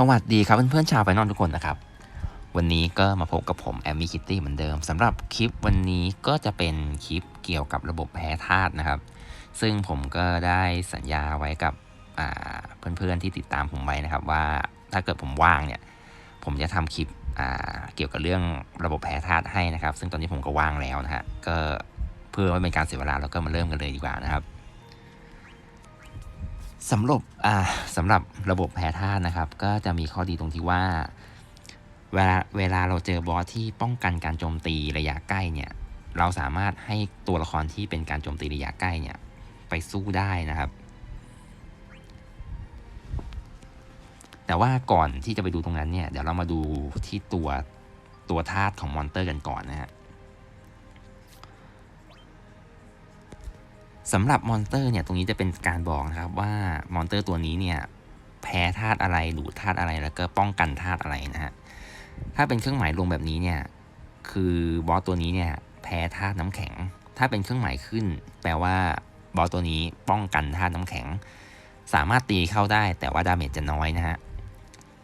สวัสดีครับเพื่อนๆชาวไฟนอลทุกคนนะครับ วันนี้ก็มาพบกับผมแอมมี่คิตตี้เหมือนเดิมสำหรับคลิปวันนี้ก็จะเป็นคลิปเกี่ยวกับระบบแพ้ธาตุนะครับ ซึ่งผมก็ได้สัญญาไว้กับเพื่อนๆที่ติดตามผมไว้นะครับ ว่าถ้าเกิดผมว่างเนี่ยผมจะทำคลิปเกี่ยวกับเรื่องระบบแพ้ธาตุให้นะครับ ซึ่งตอนนี้ผมก็ว่างแล้วนะฮะก็เพื่อไม่เป็นการเสียเวลาเราก็มาเริ่มกันเลยดีกว่านะครับ สำหรับอ่าสำหรับระบบแพ้ธาตุนะครับ ก็จะมีข้อดีตรงที่ว่า เวลาเวลาเราเจอบอสที่ป้องกันการโจมตีระยะใกล้เนี่ย เราสามารถให้ตัวละครที่เป็นการโจมตีระยะใกล้เนี่ย ไปสู้ได้นะครับ แต่ว่าก่อนที่จะไปดูตรงนั้นเนี่ย เดี๋ยวเรามาดูที่ตัวตัวธาตุของมอนเตอร์กันก่อนนะฮะ สำหรับมอนสเตอร์เนี่ยตรงนี้จะเป็นการบอกนะครับว่ามอนสเตอร์ตัวนี้เนี่ยแพ้ธาตุอะไรหรือธาตุอะไรแล้วก็ป้องกันธาตุอะไรนะฮะถ้าเป็นเครื่องหมายลงแบบนี้เนี่ยคือบอสตัวนี้เนี่ยแพ้ธาตุน้ำแข็ง ถ้าเป็นเครื่องหมายขึ้น แปลว่าบอสตัวนี้ป้องกันธาตุน้ำแข็ง สามารถตีเข้าได้แต่ว่าดาเมจจะน้อยนะฮะ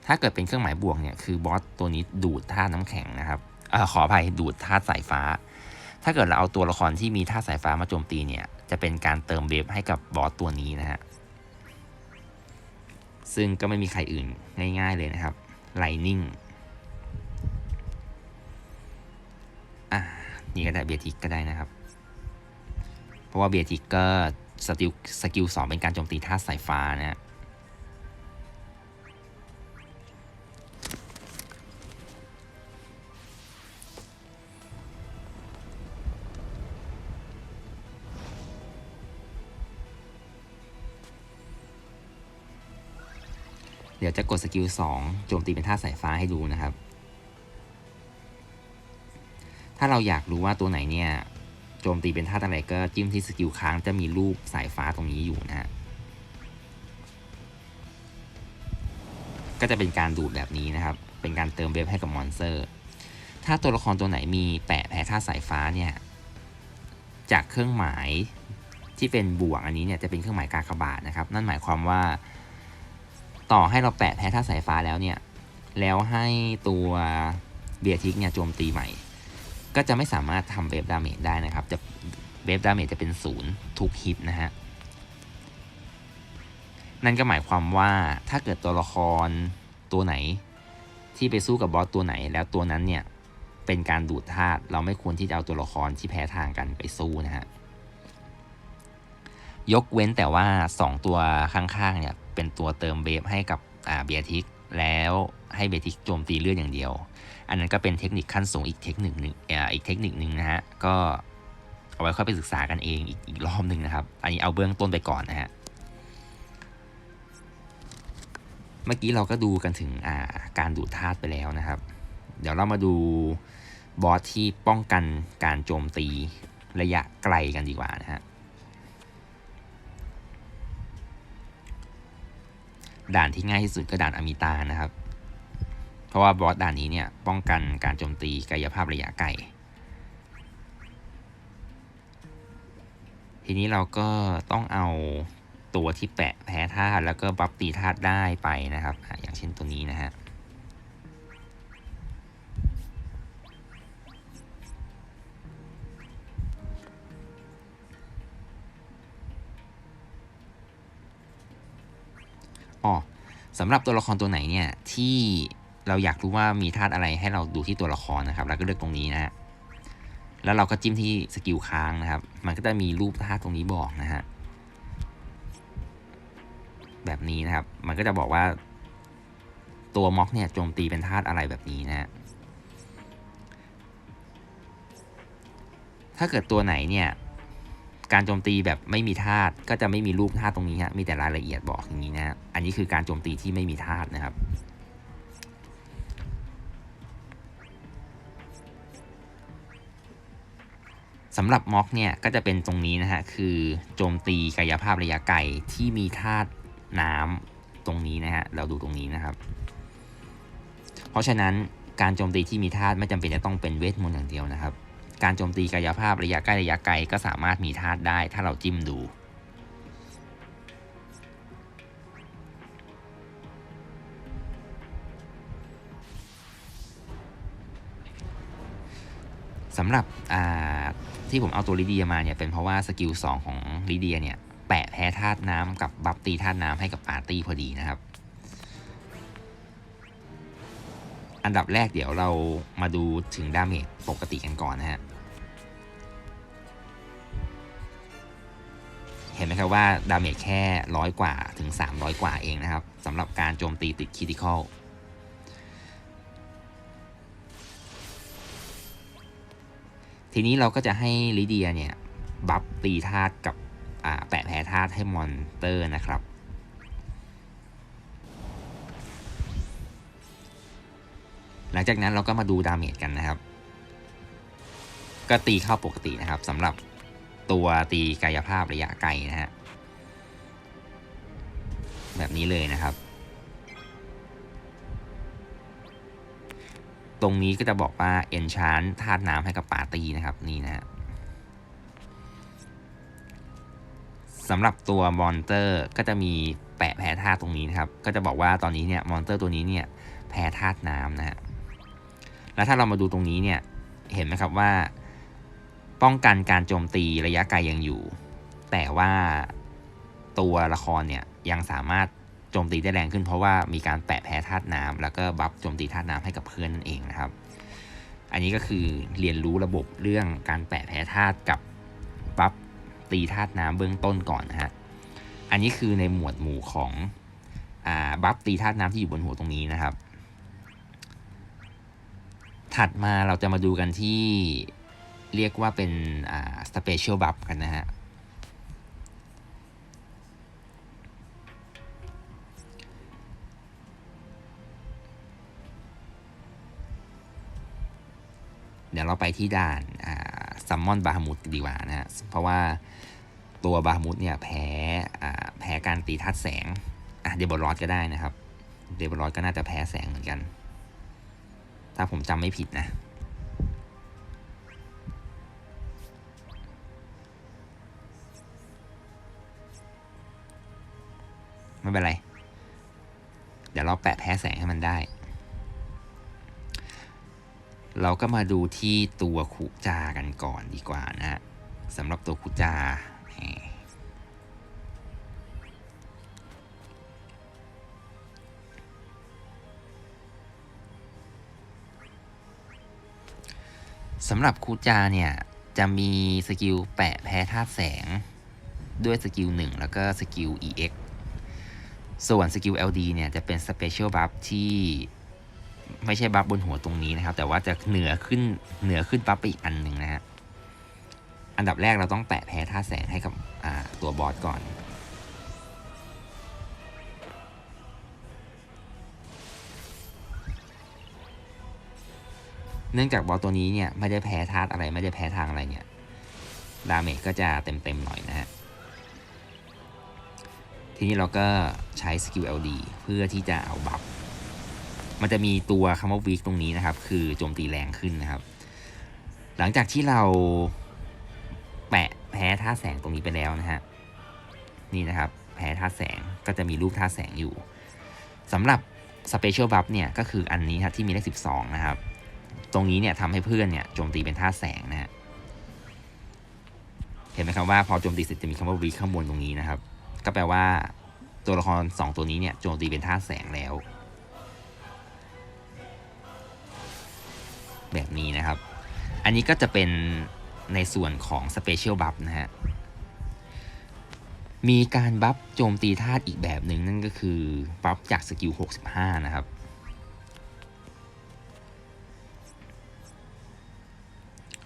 ถ้าเกิดเป็นเครื่องหมายบวกเนี่ยคือบอสตัวนี้ดูดธาตุน้ำแข็งนะครับอขออภัยดูดธาตุสายฟ้า ถ้าเกิดเราเอาตัวละครที่มีธาตุสายฟ้ามาโจมตีเนี่ย จะเป็นการเติมเวฟให้กับบอสตัวนี้นะฮะ ซึ่งก็ไม่มีใครอื่นง่ายๆเลยนะครับ Lightning อะนี่ก็ได้เบียทิกก็ได้นะครับ เพราะว่าเบียทิกก็สกิลสกิลสองเป็นการโจมตีธาตุสายฟ้านะฮะ ดี๋ยวจะกดสกิล2โจมตีเป็นท่าสายฟ้าให้ดูนะครับ ถ้าเราอยากรู้ว่าตัวไหนเนี่ยโจมตีเป็นท่าอะไรก็จิ้มที่สกิลค้างจะมีรูปสายฟ้าตรงนี้อยู่นะฮะก็จะเป็นการดูดแบบนี้นะครับ เป็นการเติมเวฟให้กับมอนสเตอร์ ถ้าตัวละครตัวไหนมีแปะแพ้ท่าสายฟ้าเนี่ย จากเครื่องหมายที่เป็นบวกอันนี้เนี่ยจะเป็นเครื่องหมายกากบาทนะครับ นั่นหมายความว่า ต่อให้เราแปะแพ้ท่าสายฟ้าแล้วเนี่ย แล้วให้ตัวเบียทิกเนี่ยโจมตีใหม่ ก็จะไม่สามารถทำเวฟดาเมจได้นะครับ จะเวฟดาเมจจะเป็นศูนย์ทุกฮิตนะฮะ นั่นก็หมายความว่าถ้าเกิดตัวละครตัวไหนที่ไปสู้กับบอสตัวไหน แล้วตัวนั้นเนี่ยเป็นการดูดธาตุเราไม่ควรที่จะเอาตัวละครที่แพ้ทางกันไปสู้นะฮะยกเว้นแต่ว่า 2 ตัวข้างๆเนี่ย เป็นตัวเติมเบฟให้กับเบียทิก แล้วให้เบียทิกโจมตีเลือดอย่างเดียว อันนั้นก็เป็นเทคนิคขั้นสูงอีกเทคนิคหนึ่งอีกเทคนิคหนึ่งนะฮะก็เอาไว้ค่อยไปศึกษากันเองอีกอีกรอบหนึ่งนะครับ อันนี้เอาเบื้องต้นไปก่อนนะฮะเมื่อกี้เราก็ดูกันถึงการดูดธาตุไปแล้วนะครับ เดี๋ยวเรามาดูบอสที่ป้องกันการโจมตีระยะไกลกันดีกว่านะฮะ ด่านที่ง่ายที่สุดก็ด่านอมิตานะครับ เพราะว่าบอสด่านนี้เนี่ยป้องกันการโจมตีกายภาพระยะไกล ทีนี้เราก็ต้องเอาตัวที่แปะแพ้ธาตุแล้วก็บัฟตีธาตุได้ไปนะครับ อย่างเช่นตัวนี้นะฮะ อ๋อสำหรับตัวละครตัวไหนเนี่ยที่เราอยากรู้ว่ามีธาตุอะไรให้เราดูที่ตัวละครนะครับแล้วก็เลือกตรงนี้นะฮะแล้วเราก็จิ้มที่สกิลค้างนะครับ มันก็จะมีรูปธาตุตรงนี้บอกนะฮะแบบนี้นะครับ มันก็จะบอกว่า ตัวม็อกเนี่ยโจมตีเป็นธาตุอะไรแบบนี้นะฮะถ้าเกิดตัวไหนเนี่ย การโจมตีแบบไม่มีธาตุก็จะไม่มีรูปธาตุตรงนี้ฮะมีแต่รายละเอียดบอกอย่างนี้นะอันนี้คือการโจมตีที่ไม่มีธาตุนะครับสำหรับม็อกเนี่ยก็จะเป็นตรงนี้นะฮะคือโจมตีกายภาพระยะไกลที่มีธาตุน้ำตรงนี้นะฮะเราดูตรงนี้นะครับ เพราะฉะนั้นการโจมตีที่มีธาตุไม่จำเป็นจะต้องเป็นเวทมนต์อย่างเดียวนะครับ การโจมตีกายภาพระยะใกล้ระยะไกลก็สามารถมีธาตุได้ถ้าเราจิ้มดู สำหรับที่ผมเอาตัวลิเดียมาเนี่ยเป็นเพราะว่าสกิล 2 ของลิเดียเนี่ย แปะแพ้ธาตุน้ำกับบัฟตีธาตุน้ำให้กับอาร์ตี้พอดีนะครับอันดับแรกเดี๋ยวเรามาดูถึงดาเมจปกติกันก่อนนะฮะ ห็นไหมครับว่าดาเมจแค่ร้อยกว่าถึง 300 กว่าเองนะครับสำหรับการโจมตีติดคิติคอลทีนี้เราก็จะให้ลิเดียเนี่ยบัฟตีธาตุกับแปะแพ้ธาตุให้มอนเตอร์นะครับ หลังจากนั้นเราก็มาดูดาเมจกันนะครับ ก็ตีเข้าปกตินะครับสำหรับ ตัวตีกายภาพระยะไกลนะฮะ แบบนี้เลยนะครับ ตรงนี้ก็จะบอกว่า enchant ธาตุน้ำให้กับปาร์ตี้นะครับนี่นะฮะสำหรับตัวมอนเตอร์ก็จะมีแปะแพ้ธาตุตรงนี้นะครับ ก็จะบอกว่าตอนนี้เนี่ยมอนเตอร์ตัวนี้เนี่ยแพ้ธาตุน้ำนะฮะ แล้วถ้าเรามาดูตรงนี้เนี่ยเห็นไหมครับว่า ป้องกันการโจมตีระยะไกลยังอยู่ แต่ว่าตัวละครเนี่ยยังสามารถโจมตีได้แรงขึ้นเพราะว่ามีการแปะแพ้ธาตุน้ำแล้วก็บัฟโจมตีธาตุน้ำให้กับเพื่อนนั่นเองนะครับ อันนี้ก็คือเรียนรู้ระบบเรื่องการแปะแพ้ธาตุกับบัฟตีธาตุน้ำเบื้องต้นก่อนนะฮะ อันนี้คือในหมวดหมู่ของอ่าบัฟตีธาตุน้ำที่อยู่บนหัวตรงนี้นะครับ ถัดมาเราจะมาดูกันที่ เรียกว่าเป็นอ่า special buff กันนะฮะเดี๋ยวเราไปที่ด่านซัมมอนบาฮมุดดีกว่านะฮะ เพราะว่าตัวบาฮมุดเนี่ยแพ้แพ้การตีทัดแสงอะเดบอลอดก็ได้นะครับ เดบอลอดก็น่าจะแพ้แสงเหมือนกัน ถ้าผมจำไม่ผิดนะ เป็นไร เดี๋ยวเราแปะแพ้แสงให้มันได้ เราก็มาดูที่ตัวคุจากันก่อนดีกว่านะฮะสำหรับตัวคุจาสำหรับคูจาเนี่ย จะมีสกิลแปะแพ้ธาตุแสง ด้วยสกิล1แล้วก็สกิล EX ส่วนสกิล LD เนี่ยจะเป็น Special Buff ที่ไม่ใช่บัฟบนหัวตรงนี้นะครับ แต่ว่าจะเหนือขึ้นเหนือขึ้นบัฟไปอีกอันหนึ่งนะฮะอันดับแรกเราต้องแปะแพ้ท่าแสงให้กับตัวบอสก่อน เนื่องจากบอสตัวนี้เนี่ยไม่ได้แพ้ธาตุอะไรไม่ได้แพ้ทางอะไรเนี่ย ดาเมจก็จะเต็มๆหน่อยนะฮะ ทีนี้เราก็ใช้สกิล LD เพื่อที่จะเอาบัฟ มันจะมีตัวคำว่าวีคตรงนี้นะครับ คือโจมตีแรงขึ้นนะครับ หลังจากที่เราแปะแพ้ท่าแสงตรงนี้ไปแล้วนะฮะ นี่นะครับ แพ้ท่าแสงก็จะมีรูปท่าแสงอยู่สำหรับสเปเชียลบัฟเนี่ยก็คืออันนี้ครับที่มีเลขสิบสองนะครับ ตรงนี้เนี่ยทำให้เพื่อนเนี่ยโจมตีเป็นท่าแสงนะฮะเห็นไหมครับว่าพอโจมตีเสร็จจะมีคำว่าวีข้างบนตรงนี้นะครับ ก็แปลว่าตัวละคร 2 ตัวนี้เนี่ยโจมตีเป็นท่าแสงแล้ว แบบนี้นะครับ อันนี้ก็จะเป็นในส่วนของ Special Buff นะฮะ มีการบัฟโจมตีธาตุอีกแบบหนึ่งนั่นก็คือบัฟจากสกิล 65 นะครับ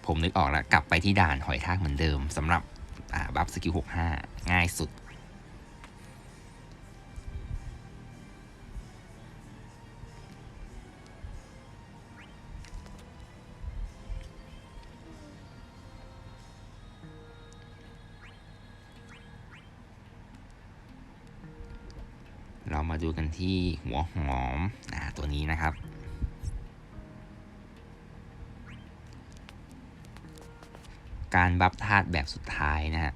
ผมนึกออกแล้วกลับไปที่ด่านหอยทากเหมือนเดิมสำหรับบัฟสกิล 65 ง่ายสุด ดูกันที่หัวหอมอ่าตัวนี้นะครับ การบัฟธาตุแบบสุดท้ายนะฮะ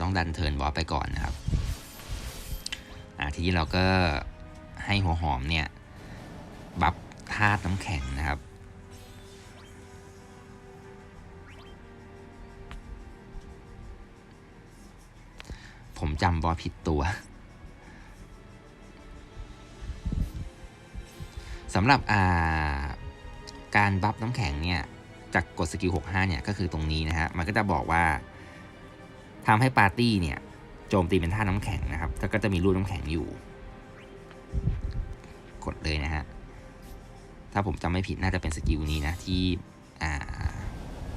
ต้องดันเทิร์นบอสไปก่อนนะครับอ่าทีนี้เราก็ให้หัวหอมเนี่ยบัฟธาตุน้ำแข็งนะครับผมจำบอผิดตัวสำหรับาการบัฟน้ำแข็งเนี่ยจากกดสกิล 65 เนี่ย ก็คือตรงนี้นะฮะ มันก็จะบอกว่า ทำให้ปาร์ตี้เนี่ยโจมตีเป็นท่าน้ำแข็งนะครับ แล้วก็จะมีรูปน้ำแข็งอยู่ กดเลยนะฮะ ถ้าผมจำไม่ผิดน่าจะเป็นสกิลนี้นะที่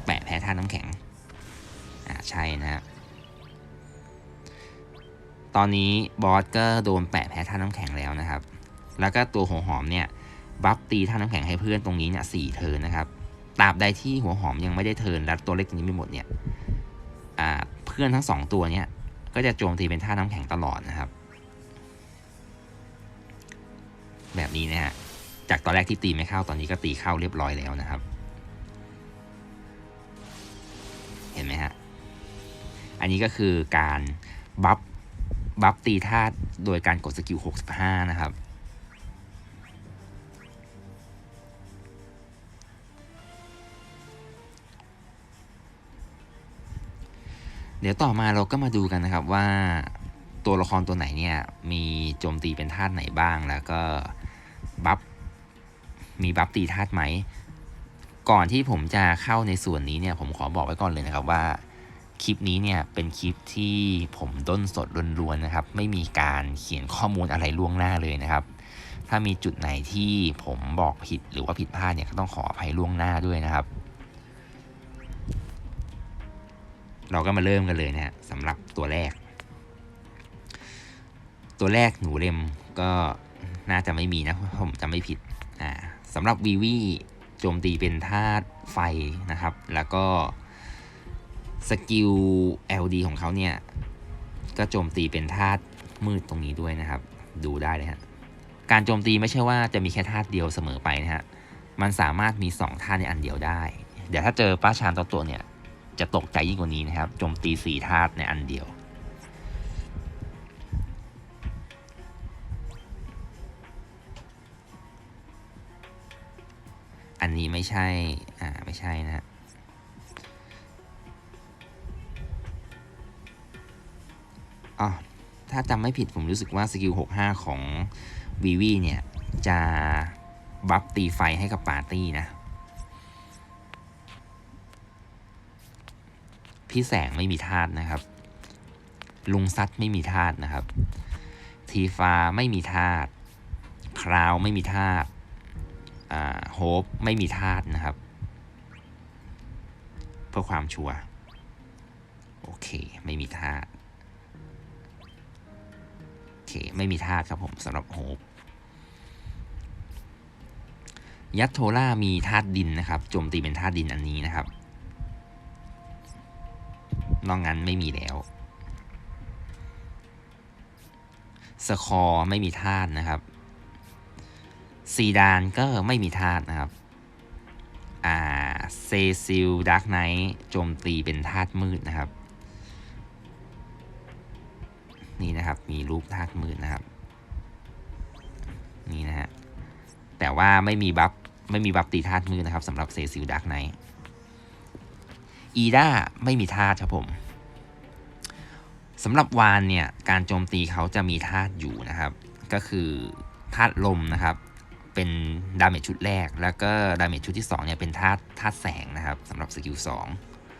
แปะแพ้ท่าน้ำแข็ง อ่าใช่นะฮะ ตอนนี้บอสก็โดนแปะแพ้ท่าน้ำแข็งแล้วนะครับ แล้วก็ตัวหัวหอมเนี่ยบัฟตีท่าน้ำแข็งให้เพื่อนตรงนี้เนี่ยสี่เทินนะครับตราบใดที่หัวหอมยังไม่ได้เทินและตัวเล็กตรงนี้ไม่หมดเนี่ย พื่อนทั้งสองตัวเนี่ยก็จะโจมตีเป็นท่าน้ำแข็งตลอดนะครับ แบบนี้นะฮะจากตอนแรกที่ตีไม่เข้าตอนนี้ก็ตีเข้าเรียบร้อยแล้วนะครับ เห็นไหมฮะอันนี้ก็คือการบัฟบัฟตีธาตุโดยการกดสกิล65 นะครับ เดี๋ยวต่อมาเราก็มาดูกันนะครับว่าตัวละครตัวไหนเนี่ยมีโจมตีเป็นธาตุไหนบ้างแล้วก็บัฟมีบัฟตีธาตุไหม ก่อนที่ผมจะเข้าในส่วนนี้เนี่ยผมขอบอกไว้ก่อนเลยนะครับว่าคลิปนี้เนี่ยเป็นคลิปที่ผมด้นสดล้วนๆนะครับ ไม่มีการเขียนข้อมูลอะไรล่วงหน้าเลยนะครับ ถ้ามีจุดไหนที่ผมบอกผิดหรือว่าผิดพลาดเนี่ยก็ต้องขออภัยล่วงหน้าด้วยนะครับ เราก็มาเริ่มกันเลยนะฮะสำหรับตัวแรก ตัวแรกหนูเล็มก็น่าจะไม่มีนะผมจำไม่ผิดอ่าสำหรับวีวีโจมตีเป็นธาตุไฟนะครับ แล้วก็สกิล LD ของเขาเนี่ย ก็โจมตีเป็นธาตุมืดตรงนี้ด้วยนะครับ ดูได้เลยฮะการโจมตีไม่ใช่ว่าจะมีแค่ธาตุเดียวเสมอไปนะฮะมันสามารถมี 2ธาตุในอันเดียวได้ เดี๋ยวถ้าเจอป้าชานตัวตัวเนี่ย จะตกใจยิ่งกว่านี้นะครับโจมตีสี่ธาตุในอันเดียว อันนี้ไม่ใช่ อ่า ไม่ใช่นะอ๋อถ้าจำไม่ผิดผมรู้สึกว่าสกิล 65 ของวีวีเนี่ย จะบัฟตีไฟให้กับปาร์ตี้นะ พี่แสงไม่มีธาตุนะครับ ลุงซัดไม่มีธาตุนะครับ ทีฟ้าไม่มีธาตุคราวไม่มีธาตุโฮปไม่มีธาตุนะครับ เพื่อความชัวร์โอเค ไม่มีธาตุโอเค ไม่มีธาตุครับผมสำหรับโฮปยัตโทล่ามีธาตุดินนะครับโจมตีเป็นธาตุดินอันนี้นะครับ นอกนั้นไม่มีแล้วสคอร์ไม่มีธาตุนะครับ ซีดานก็ไม่มีธาตุนะครับ อ่า เซซิลดักไนท์โจมตีเป็นธาตุมืดนะครับ นี่นะครับ มีรูปธาตุมืดนะครับ นี่นะฮะ แต่ว่าไม่มีบัฟ ไม่มีบัฟตีธาตุมืดนะครับสำหรับเซซิลดักไนท์ อีดาไม่มีธาตุครับผมสำหรับวานเนี่ยการโจมตีเขาจะมีธาตุอยู่นะครับ ก็คือธาตุลมนะครับ เป็นดาเมจชุดแรก แล้วก็ดาเมจชุดที่2เนี่ยเป็นธาตุธาตุแสงนะครับสำหรับสกิล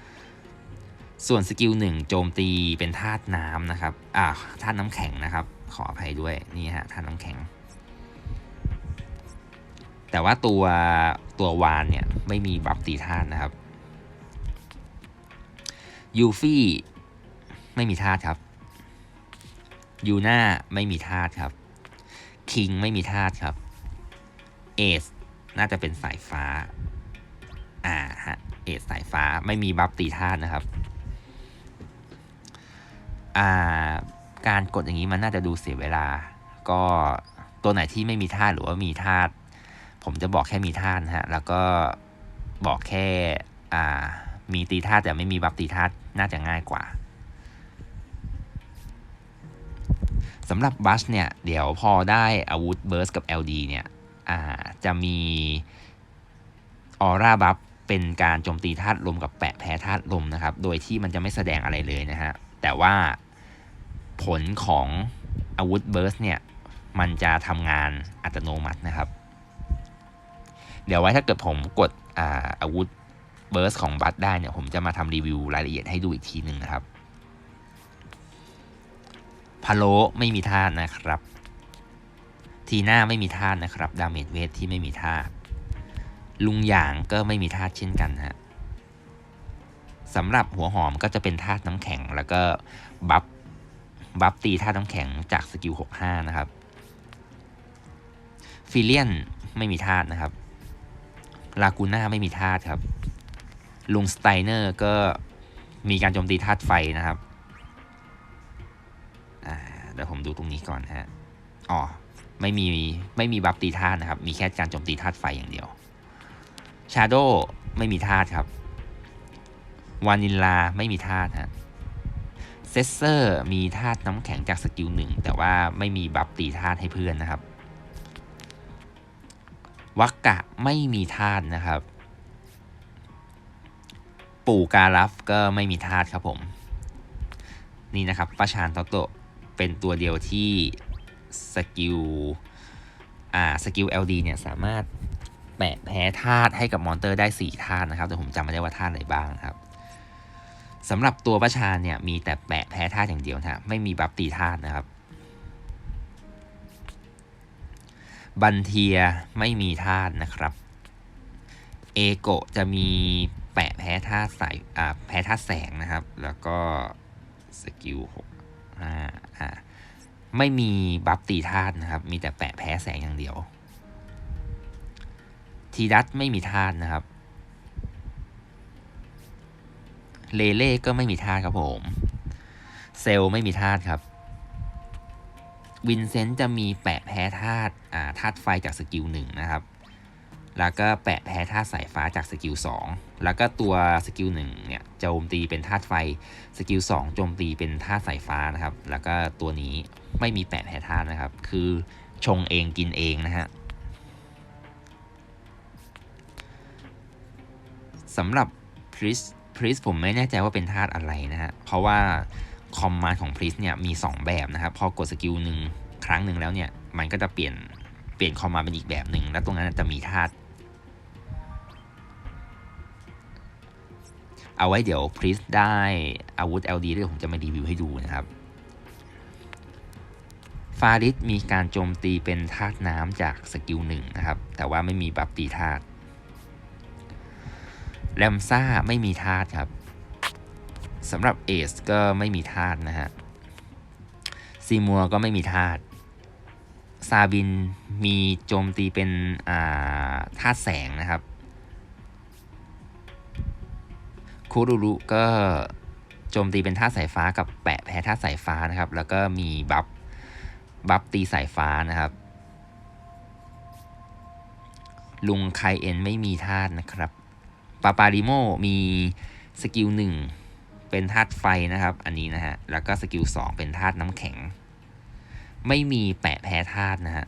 2ส่วนสกิล1โจมตีเป็นธาตุน้ำนะครับอ่าธาตุน้ำแข็งนะครับ ขออภัยด้วยนี่ฮะธาตุน้ำแข็ง แต่ว่าตัวตัววานเนี่ยไม่มีบัฟตีธาตุนะครับ ยูฟี่ไม่มีธาตุครับยูน่าไม่มีธาตุครับคิงไม่มีธาตุครับเอสน่าจะเป็นสายฟ้าอ่าฮะเอสสายฟ้าไม่มีบัฟตีธาตุนะครับอ่าการกดอย่างนี้มันน่าจะดูเสียเวลา ก็ตัวไหนที่ไม่มีธาตุหรือว่ามีธาตุผมจะบอกแค่มีธาตุฮะแล้วก็บอกแค่อ่ามีตีธาตุแต่ไม่มีบัฟตีธาตุ น่าจะง่ายกว่าสำหรับบัสเนี่ย เดี๋ยวพอได้อาวุธเบิร์สกับ LD เนี่ยอ่าจะมีออร่าบัฟเป็นการโจมตีธาตุลมกับแปะแพ้ธาตุลมนะครับ โดยที่มันจะไม่แสดงอะไรเลยนะฮะ แต่ว่าผลของอาวุธเบิร์สเนี่ย มันจะทำงานอัตโนมัตินะครับ เดี๋ยวไว้ถ้าเกิดผมกดอาอาวุธ เบิร์สของบัตได้เนี่ยผมจะมาทำรีวิวรายละเอียดให้ดูอีกทีหนึ่งนะครับพะโลไม่มีธาตุนะครับ ทีหน้าไม่มีธาตุนะครับ ดาเมจเวทที่ไม่มีธาตุลุงหยางก็ไม่มีธาตุเช่นกันฮะสำหรับหัวหอมก็จะเป็นธาตุน้ำแข็ง แล้วก็บัฟบัฟตีธาตุน้ำแข็งจากสกิล 65 นะครับ ฟิเลียนไม่มีธาตุนะครับ ลากูน่าไม่มีธาตุครับ ลุงสไตเนอร์ก็มีการโจมตีธาตุไฟนะครับเดี๋ยวผมดูตรงนี้ก่อนฮะ อ๋อ ไม่มีไม่มีบัฟตีธาตุนะครับ มีแค่การโจมตีธาตุไฟอย่างเดียว ชาโดไม่มีธาตุครับ วานิลาไม่มีธาตุฮะ เซสเซอร์มีธาตุน้ำแข็งจากสกิลหนึ่งแต่ว่าไม่มีบัฟตีธาตุให้เพื่อนนะครับ วักกะไม่มีธาตุนะครับ ปู่การัฟก็ไม่มีธาตุครับผม นี่นะครับประชานโตโตเป็นตัวเดียวที่สกิลอ่าสกิล LD เนี่ยสามารถแปะแพ้ธาตุให้กับมอนเตอร์ได้ 4 ธาตุนะครับ แต่ผมจำไม่ได้ว่าธาตุอะไรบ้างครับสำหรับตัวประชาเนี่ยมีแต่แปะแพ้ธาตุอย่างเดียวนะไม่มีบัฟตีธาตุนะครับ บันเทียไม่มีธาตุนะครับ เอโกจะมี แปะแพ้ธาตุสายอ่าแพ้ธาตุแสงนะครับ แล้วก็สกิลหกอ่าอ่าไม่มีบัฟตีธาตุนะครับ มีแต่แปะแพ้แสงอย่างเดียว ทีดัตไม่มีธาตุนะครับ เลเล่ก็ไม่มีธาตุครับผม เซลไม่มีธาตุครับ วินเซนต์จะมีแปะแพ้ธาตุอ่าธาตุไฟจากสกิลหนึ่งนะครับ แล้วก็แปะแพ้ธาตุสายฟ้าจากสกิลสองแล้วก็ตัวสกิลหนึ่งเนี่ยโจมตีเป็นธาตุไฟ สกิลสองโจมตีเป็นธาตุสายฟ้านะครับ แล้วก็ตัวนี้ไม่มีแปะแพ้ธาตุนะครับ คือชงเองกินเองนะฮะสำหรับพริสพริสผมไม่แน่ใจว่าเป็นธาตุอะไรนะฮะ เพราะว่าคอมมานด์ของพริสเนี่ยมี 2 แบบนะครับ พอกดสกิลหนึ่งครั้งหนึ่งแล้วเนี่ย มันก็จะเปลี่ยนเปลี่ยนคอมมานเป็นอีกแบบหนึ่ง แล้วตรงนั้นจะมีธาตุ เอาไว้เดี๋ยวพริสได้อาวุธ LD ด้วยผมจะมารีวิวให้ดูนะครับ ฟาริสมีการโจมตีเป็นธาตุน้ำจากสกิลหนึ่งนะครับ แต่ว่าไม่มีบัฟตีธาตุแรมซ่าไม่มีธาตุครับสำหรับเอสก็ไม่มีธาตุนะฮะซีมัวก็ไม่มีธาตุซาบินมีโจมตีเป็นธาตุแสงนะครับ คูรุรุก็โจมตีเป็นธาสายฟ้ากับแปะแพ้ธาสายฟ้านะครับ แล้วก็มีบัฟบัฟตีสายฟ้านะครับ ลุงไคเอ็นไม่มีธาตุนะครับปาปาริโมมีสกิลหนึ่งเป็นธาตุไฟนะครับ อันนี้นะฮะ แล้วก็สกิลสองเป็นธาตุน้ำแข็ง ไม่มีแปะแพ้ธาตุนะฮะ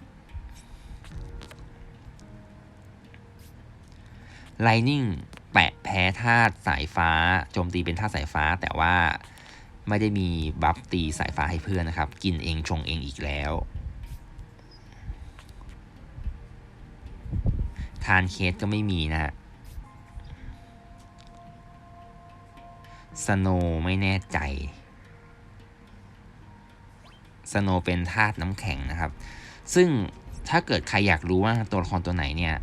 ไลนิ่ง แปะแพ้ธาตุสายฟ้าโจมตีเป็นธาตุสายฟ้า แต่ว่าไม่ได้มีบัฟตีสายฟ้าให้เพื่อนนะครับ กินเองชงเองอีกแล้ว ทานเคสก็ไม่มีนะฮะสโนไม่แน่ใจ สโนเป็นธาตุน้ำแข็งนะครับ ซึ่งถ้าเกิดใครอยากรู้ว่าตัวละครตัวไหนเนี่ย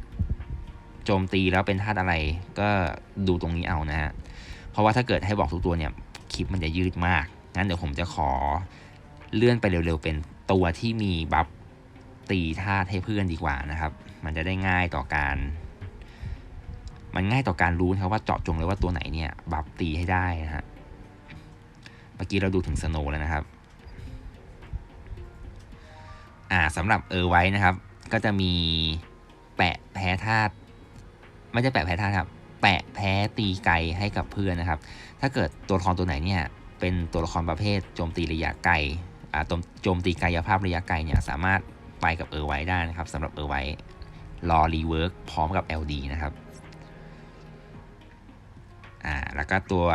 โจมตีแล้วเป็นธาตุอะไรก็ดูตรงนี้เอานะฮะ เพราะว่าถ้าเกิดให้บอกทุกตัวเนี่ยคลิปมันจะยืดมาก งั้นเดี๋ยวผมจะขอเลื่อนไปเร็วๆเป็นตัวที่มีบัฟตีธาตุให้เพื่อนดีกว่านะครับ มันจะได้ง่ายต่อการ มันง่ายต่อการรู้นะครับว่าเจาะจงเลยว่าตัวไหนเนี่ยบัฟตีให้ได้นะฮะ เมื่อกี้เราดูถึงสโนแล้วนะครับ อ่าสำหรับเออไว้นะครับ ก็จะมีแปะแพ้ธาตุ ไม่ใช่แปะแพ้ธาตุครับ แปะแพ้ตีไกลให้กับเพื่อนนะครับ ถ้าเกิดตัวละครตัวไหนเนี่ยเป็นตัวละครประเภทโจมตีระยะไกลอ่าโจมตีกายภาพระยะไกลเนี่ยสามารถไปกับเออร์ไว้ได้นะครับสำหรับเออร์ไว้รอรีเวิร์กพร้อมกับ LD นะครับอ่าแล้วก็ตัว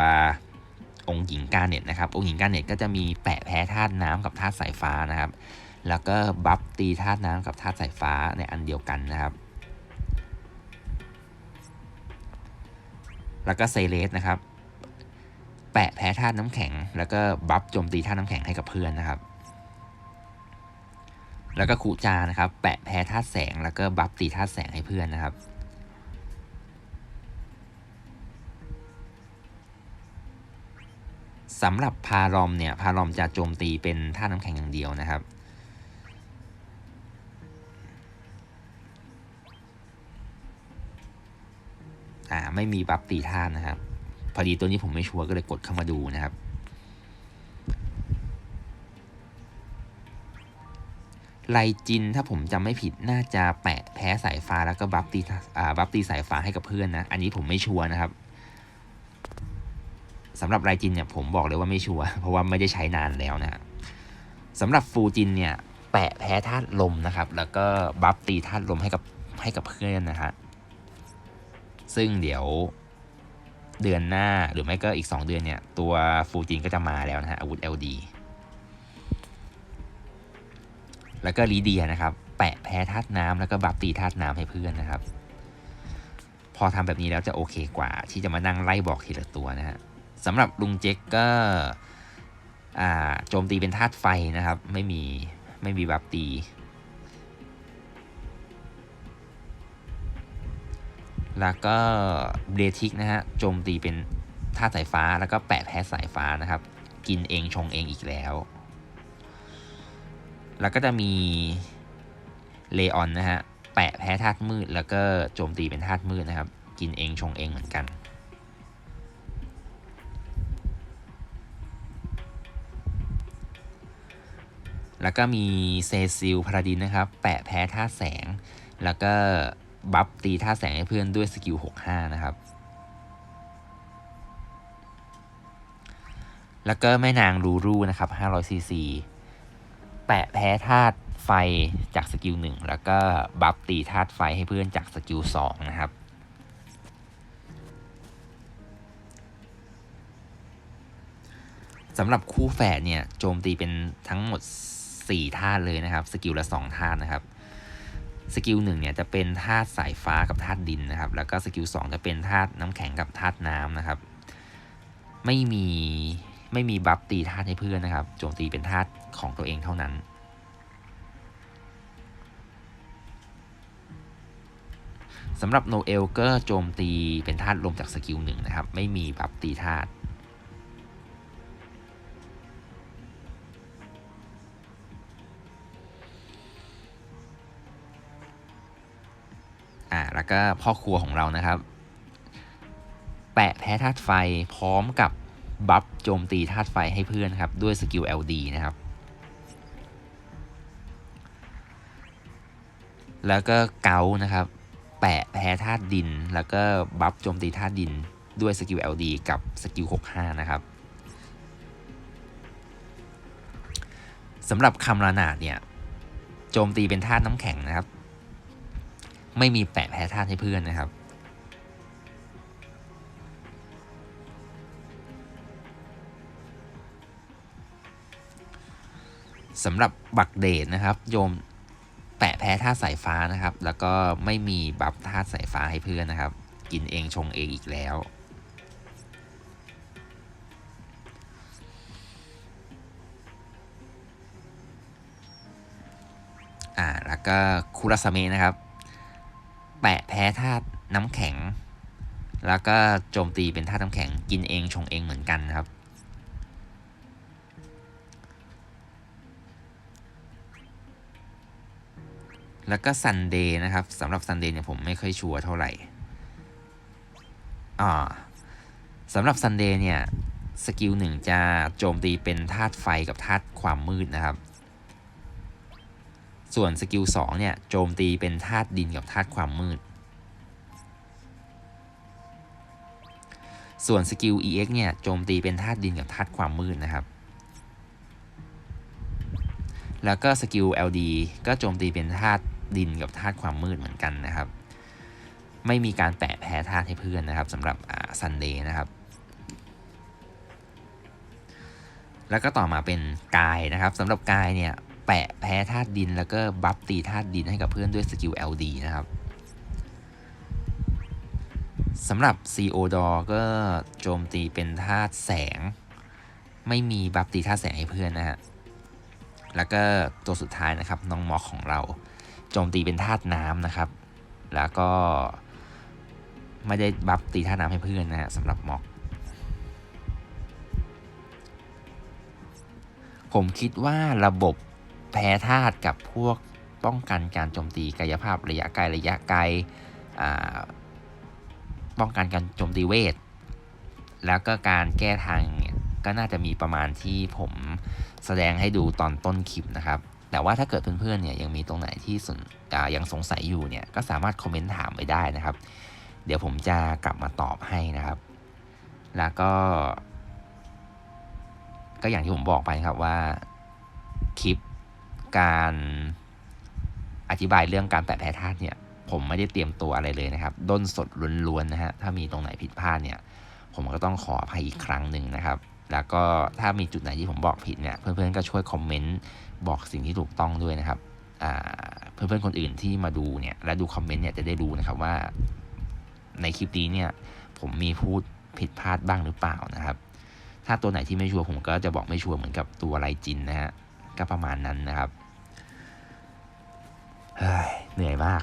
องค์หญิงกาเน็ตนะครับองค์หญิงกาเน็ตก็จะมีแปะแพ้ธาตุน้ำกับธาตุสายฟ้านะครับ แล้วก็บัฟตีธาตุน้ำกับธาตุสายฟ้าในอันเดียวกันนะครับ แล้วก็เซเลสนะครับ แปะแพ้ธาตุน้ำแข็ง แล้วก็บัฟโจมตีธาตุน้ำแข็งให้กับเพื่อนนะครับ แล้วก็คูจานะครับ แปะแพ้ธาตุแสง แล้วก็บัฟตีธาตุแสงให้เพื่อนนะครับสำหรับพารอมเนี่ยพารอมจะโจมตีเป็นธาตุน้ำแข็งอย่างเดียวนะครับ อ่าไม่มีบัฟตีธานะครับ พอดีตัวนี้ผมไม่ชัวร์ก็เลยกดเข้ามาดูนะครับ ไลจินถ้าผมจำไม่ผิดน่าจะแปะแพ้สายฟ้าแล้วก็บัฟตีอ่าบัฟตีสายฟ้าให้กับเพื่อนนะ อันนี้ผมไม่ชัวร์นะครับสำหรับไลจินเนี่ยผมบอกเลยว่าไม่ชัวร์เพราะว่าไม่ได้ใช้นานแล้วนะสำหรับฟูจินเนี่ยแปะแพ้ธาตุลมนะครับ แล้วก็บัฟตีธาตุลมให้กับให้กับเพื่อนนะฮะ ซึ่งเดี๋ยวเดือนหน้าหรือไม่ก็อีก 2 เดือนเนี่ย ตัวฟูจินก็จะมาแล้วนะฮะอาวุธ LD แล้วก็ลีเดียนะครับ แปะแพ้ธาตุน้ำแล้วก็บัฟตีธาตุน้ำให้เพื่อนนะครับ พอทำแบบนี้แล้วจะโอเคกว่า ที่จะมานั่งไล่บอกทีละตัวนะฮะสำหรับลุงเจ๊กก็โจมตีเป็นธาตุไฟนะครับ ไม่มีไม่มีบัฟตี แล้วก็เบรทิกนะฮะโจมตีเป็นธาสายฟ้าแล้วก็แปะแพ้สายฟ้านะครับ กินเองชงเองอีกแล้ว แล้วก็จะมีเลออนนะฮะแปะแพ้ธาตุมืด แล้วก็โจมตีเป็นธาตุมืดนะครับ กินเองชงเองเหมือนกันแล้วก็มีเซซิลพาราดินนะครับ แปะแพ้ธาตุแสง แล้วก็ บัฟตีท่าแสงให้เพื่อนด้วยสกิล 65 นะครับ แล้วก็แม่นางรูรูนะครับ 500 ซีซี แปะแพ้ธาตุไฟจากสกิล 1 แล้วก็บัฟตีธาตุไฟให้เพื่อนจากสกิล 2 นะครับสำหรับคู่แฝดเนี่ยโจมตีเป็นทั้งหมด 4 ธาตุเลยนะครับ สกิลละ 2 ธาตุนะครับ สกิลหนึ่งเนี่ยจะเป็นธาตุสายฟ้ากับธาตุดินนะครับ แล้วก็สกิลสองจะเป็นธาตุน้ำแข็งกับธาตุน้ำนะครับ ไม่มีไม่มีบัฟตีธาตุให้เพื่อนนะครับ โจมตีเป็นธาตุของตัวเองเท่านั้น สำหรับโนเอลก็โจมตีเป็นธาตุลมจากสกิลหนึ่งนะครับ ไม่มีบัฟตีธาตุ แล้วก็พ่อครัวของเรานะครับ แปะแพ้ธาตุไฟพร้อมกับบัฟโจมตีธาตุไฟให้เพื่อนครับ ด้วยสกิล LD นะครับ แล้วก็เกานะครับ แปะแพ้ธาตุดิน แล้วก็บัฟโจมตีธาตุดินด้วยสกิล LD กับสกิล 65 นะครับสำหรับคำรานาดเนี่ย โจมตีเป็นธาตุน้ำแข็งนะครับ ไม่มีแปะแพ้ธาตุให้เพื่อนนะครับ สำหรับบักเดทนะครับ โยมแปะแพ้ธาตุสายฟ้านะครับ แล้วก็ไม่มีบัฟธาตุสายฟ้าให้เพื่อนนะครับ กินเองชงเองอีกแล้วอ่าแล้วก็คูราสเมนะครับ แปะแพ้ธาตุน้ำแข็ง แล้วก็โจมตีเป็นธาตุน้ำแข็งกินเองชงเองเหมือนกันครับ แล้วก็ซันเดย์นะครับสำหรับซันเดย์เนี่ยผมไม่ค่อยชัวร์เท่าไหร่อ่าสำหรับซันเดย์เนี่ยสกิลหนึ่งจะโจมตีเป็นธาตุไฟกับธาตุความมืดนะครับ ส่วนสกิล2เนี่ยโจมตีเป็นธาตุดินกับธาตุความมืด ส่วนสกิล EX เนี่ยโจมตีเป็นธาตุดินกับธาตุความมืดนะครับ แล้วก็สกิล LD ก็โจมตีเป็นธาตุดินกับธาตุความมืดเหมือนกันนะครับ ไม่มีการแปะแพ้ธาตุให้เพื่อนนะครับสำหรับซันเดย์นะครับแล้วก็ต่อมาเป็นกายนะครับสำหรับกายเนี่ย แปะแพ้ธาตุดิน แล้วก็บัฟตีธาตุดินให้กับเพื่อนด้วยสกิล LD นะครับสำหรับ CO d o ก็โจมตีเป็นธาตุแสง ไม่มีบัฟตีธาตุแสงให้เพื่อนนะฮะแล้วก็ตัวสุดท้ายนะครับน้องมอกของเรา โจมตีเป็นธาตุน้ำนะครับ แล้วก็ไม่ได้บัฟตีธาตุน้ำให้เพื่อนนะฮะสำหรับมอกผมคิดว่าระบบ แพ้ธาตุกับพวกป้องกันการโจมตีกายภาพระยะไกลระยะไกลป้องกันการโจมตีเวท แล้วก็การแก้ทางก็น่าจะมีประมาณที่ผมแสดงให้ดูตอนต้นคลิปนะครับ แต่ว่าถ้าเกิดเพื่อนๆเนี่ยยังมีตรงไหนที่สนยังสงสัยอยู่เนี่ยก็สามารถคอมเมนต์ถามไปได้นะครับ เดี๋ยวผมจะกลับมาตอบให้นะครับ แล้วก็ ก็อย่างที่ผมบอกไปครับว่าคลิป การอธิบายเรื่องการแปะแพ้ธาตุเนี่ยผมไม่ได้เตรียมตัวอะไรเลยนะครับ ด้นสดล้วนๆนะฮะ ถ้ามีตรงไหนผิดพลาดเนี่ย ผมก็ต้องขออภัยอีกครั้งหนึ่งนะครับ แล้วก็ถ้ามีจุดไหนที่ผมบอกผิดเนี่ย เพื่อนๆก็ช่วยคอมเมนต์บอกสิ่งที่ถูกต้องด้วยนะครับ เพื่อนๆคนอื่นที่มาดูเนี่ย และดูคอมเมนต์เนี่ยจะได้รู้นะครับว่า ในคลิปนี้เนี่ย ผมมีพูดผิดพลาดบ้างหรือเปล่านะครับ ถ้าตัวไหนที่ไม่ชัวร์ผมก็จะบอกไม่ชัวร์เหมือนกับตัวไรจินนะฮะ ก็ประมาณนั้นนะครับ เหนื่อยมาก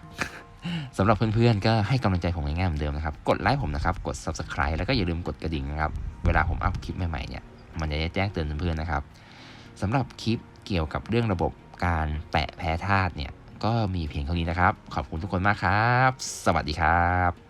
สำหรับเพื่อนๆ ก็ให้กำลังใจผมง่ายๆเหมือนเดิมนะครับ กดไลค์ผมนะครับ กด subscribe แล้วก็อย่าลืมกดกระดิ่งนะครับ เวลาผมอัพคลิปใหม่ๆเนี่ย มันจะได้แจ้งเตือนเพื่อนๆ นะครับสำหรับคลิปเกี่ยวกับเรื่องระบบการแปะแพ้ธาตุเนี่ย ก็มีเพียงเท่านี้นะครับ ขอบคุณทุกคนมากครับ สวัสดีครับ